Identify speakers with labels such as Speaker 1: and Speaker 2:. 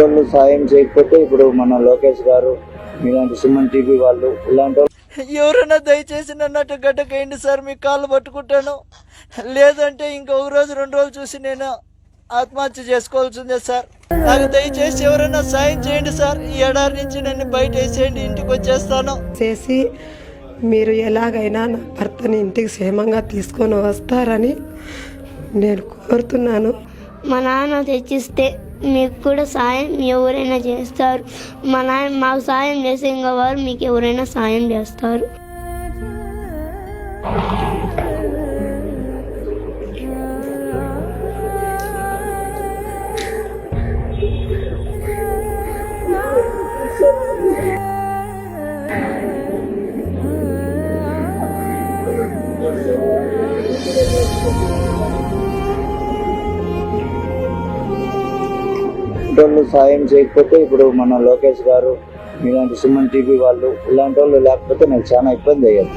Speaker 1: వాళ్ళు సాయం చేయకపోతే ఇప్పుడు మన లోకేష్ గారు మీలాంటి సుమన్ టీవీ వాళ్ళు ఇలాంటి
Speaker 2: ఎవరైనా దయచేసి నన్ను అటు గడ్డకేయండి సార్ మీ కాళ్ళు పట్టుకుంటాను. లేదంటే ఇంకొక రోజు రెండు రోజులు చూసి నేను ఆత్మహత్య చేసుకోవాల్సిందే సార్. నాకు దయచేసి ఎవరైనా సాయం చేయండి సార్. ఈ ఎడారి నుంచి నన్ను బయట వేసేయండి ఇంటికి వచ్చేస్తాను.
Speaker 3: చేసి మీరు ఎలాగైనా నా భర్తని ఇంటికి క్షేమంగా తీసుకొని వస్తారని నేను కోరుతున్నాను.
Speaker 4: మా నాన్న తెచ్చిస్తే మీకు కూడా సాయం ఎవరైనా చేస్తారు. మా నాన్న మాకు సాయం చేసే ఇంకా వారు మీకు ఎవరైనా సాయం చేస్తారు.
Speaker 1: వాళ్ళు సాయం చేయకపోతే ఇప్పుడు మన లోకేష్ గారు ఇలాంటి సుమన్ టీవీ వాళ్ళు ఇలాంటి వాళ్ళు లేకపోతే నాకు చాలా ఇబ్బంది అయ్యేది.